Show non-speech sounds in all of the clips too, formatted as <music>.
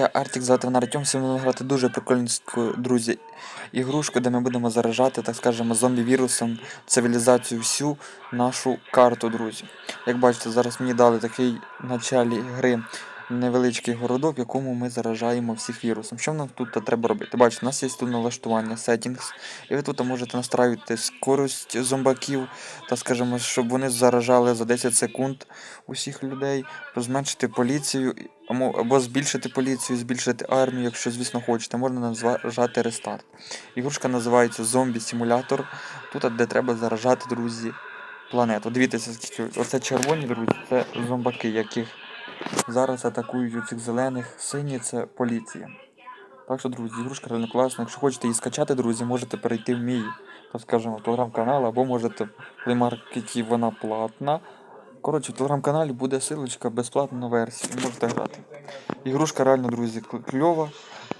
Я Артік звати мене Артем, сьогодні будемо грати дуже прикольну, друзі, ігрушку, де ми будемо заражати, так скажемо, зомбі-вірусом цивілізацію всю нашу карту, друзі. Як бачите, зараз мені дали такий в началі гри невеличкий городок, в якому ми заражаємо всіх вірусом. Що нам тут треба робити? Бачите, у нас є тут налаштування, settings, і ви тут можете настраювати скорость зомбаків, та скажімо, щоб вони заражали за 10 секунд усіх людей, зменшити поліцію або, або збільшити поліцію, збільшити армію, якщо, звісно, хочете, можна нажати рестарт. Ігрушка називається Зомбі-симулятор. Тут, де треба заражати, друзі, планету. Дивіться, скільки оце червоні, друзі, це зомбаки, яких зараз атакують у цих зелених, сині це поліція. Так що, друзі, ігрушка реально класна. Якщо хочете її скачати, друзі, можете перейти в мій, так скажемо, телеграм-канал, або можете в плеймаркеті вона платна. Коротше, в телеграм-каналі буде силочка безплатна на версію. Можете грати. Ігрушка реально, друзі, кльова.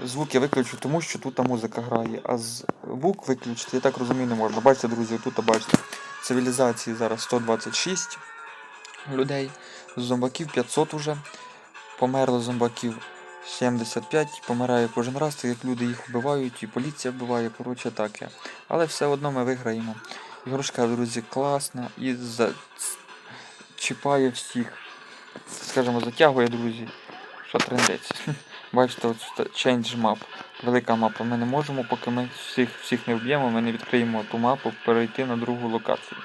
Звук я виключу, тому що тут музика грає, а звук виключити, я так розумію, не можна. Бачите, друзі, тут бачите, цивілізації зараз 126 людей, зомбаків 500 уже. Померло зомбаків 75, помирає кожен раз, так як люди їх вбивають, і поліція вбиває, коротше таке. Але все одно ми виграємо. Ігрушка, друзі, класна і за... чіпає всіх. Скажімо, затягує, друзі. Що трендеться. <laughs> Бачите, от change map. Велика мапа. Ми не можемо, поки ми всіх всіх не вб'ємо, ми не відкриємо ту мапу, перейти на другу локацію.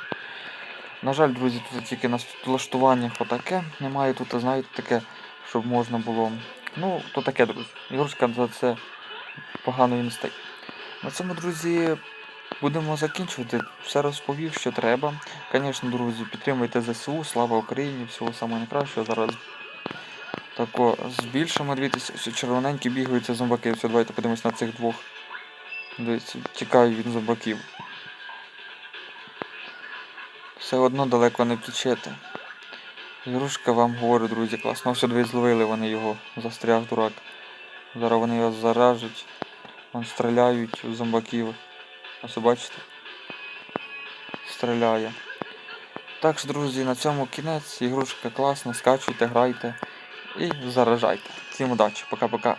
На жаль, друзі, тут тільки на влаштуваннях отаке. Немає тут, знаєте, таке, щоб можна було. Ну, то таке, друзі. Ігрушка за це погано і стає. На цьому, друзі, будемо закінчувати. Все розповів, що треба. Звісно, друзі, підтримуйте ЗСУ, слава Україні, всього самого найкращого. Зараз тако збільшимо. Дивіться, червоненькі бігають це зомбаки. Все, давайте подивимось на цих двох. Дивіться, тікаю від зомбаків. Все одно далеко не втічете. Ігрушка вам говорю, друзі, класно. Все, дві зловили вони його, застряг дурак. Зараз вони його заражуть. Вон стріляють в зомбаків. Ось бачите? Стріляє. Так що, друзі, на цьому кінець. Ігрушка класна, скачуйте, грайте і заражайте. Всім удачі, пока-пока.